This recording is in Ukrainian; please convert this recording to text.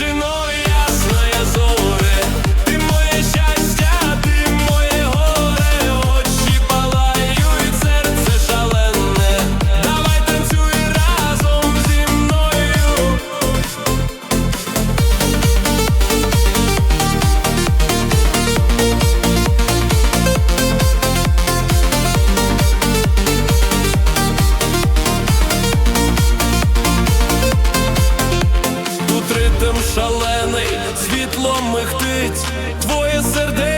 Se nós. шалений, світлом михтить, твоє сердечко.